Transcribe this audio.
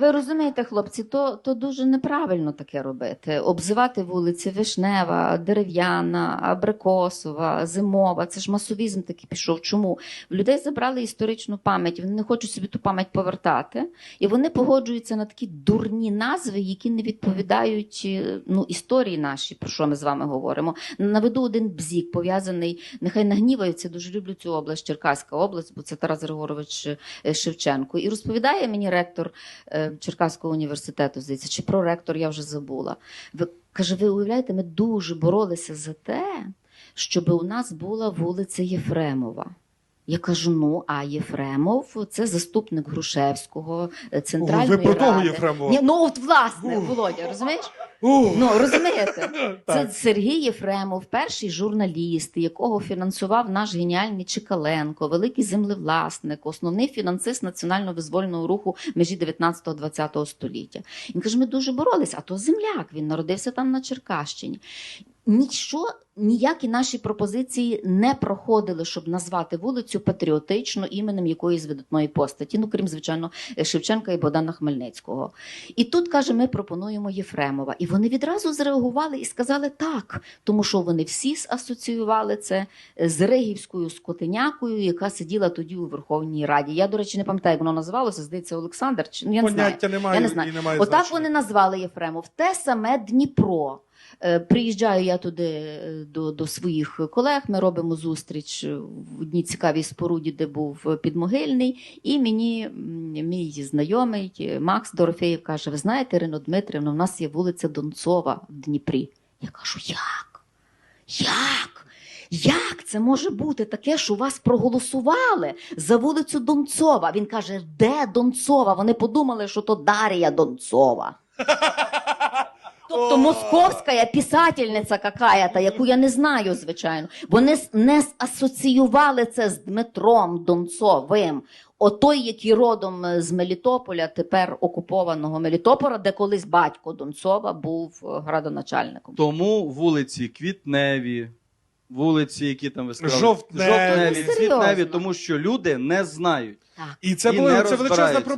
Ви розумієте, хлопці, то, то дуже неправильно таке робити. Обзивати вулиці Вишнева, Дерев'яна, Абрикосова, Зимова. Це ж масовізм такий пішов. Чому? В людей забрали історичну пам'ять, вони не хочуть собі ту пам'ять повертати, і вони погоджуються на такі дурні назви, які не відповідають е, ну, історії нашій, про що ми з вами говоримо. Наведу один бзік, пов'язаний, нехай нагніваються, дуже люблю цю область, Черкаська область, бо це Тарас Григорович е, Шевченко. І розповідає мені ректор е, Черкаського університету, здається, чи проректор, я вже забула. Ви, каже, ви уявляєте, ми дуже боролися за те, щоб у нас була вулиця Єфремова. Я кажу: ну, а Єфремов це заступник Грушевського, е, центральної ви про того. Єфремова? Ні, ну от власне, Володя, розумієш? Ну розумієте, це Сергій Єфремов, перший журналіст, якого фінансував наш геніальний Чикаленко, великий землевласник, основний фінансист національно визвольного руху межі 19-20 століття. Він каже: ми дуже боролися, а то земляк. Він народився там на Черкащині. Нічого, ніякі наші пропозиції не проходили, щоб назвати вулицю патріотично іменем якоїсь видатної постаті, ну крім звичайно Шевченка і Богдана Хмельницького. І тут каже, ми пропонуємо Єфремова. І вони відразу зреагували і сказали так, тому що вони всі асоціювали це з Ригівською скотинякою, яка сиділа тоді у Верховній Раді. Я, до речі, не пам'ятаю, як воно називалося. Здається, Олександр. Чи ну, я не знаю. Поняття немає Я не знаю. і немає Отак значення. вони назвали Єфремов. Те саме Дніпро. Е, Приїжджаю я туди е, до, до своїх колег. Ми робимо зустріч в одній цікавій споруді, де був підмогильний. І мені мій знайомий е, Макс Дорофеєв каже: Ви знаєте, Ірино Дмитрівна, у нас є вулиця Донцова в Дніпрі. Я кажу, як? Як? Як це може бути таке, що вас проголосували за вулицю Донцова? Він каже, де Донцова? Вони подумали, що то Дар'я Донцова. Тобто московська писательниця какая-то, яку я не знаю, звичайно. Вони не асоціювали це з Дмитром Донцовим. Отой, який родом е, з Мелітополя, тепер окупованого Мелітополя, де колись батько Донцова був е, градоначальником. Тому вулиці Квітневі, вулиці, які там ви сказали, Жовтневі. жовтневі Ну, серйозно. цвітневі, тому що люди не знають. І це І було не це величезна проблема.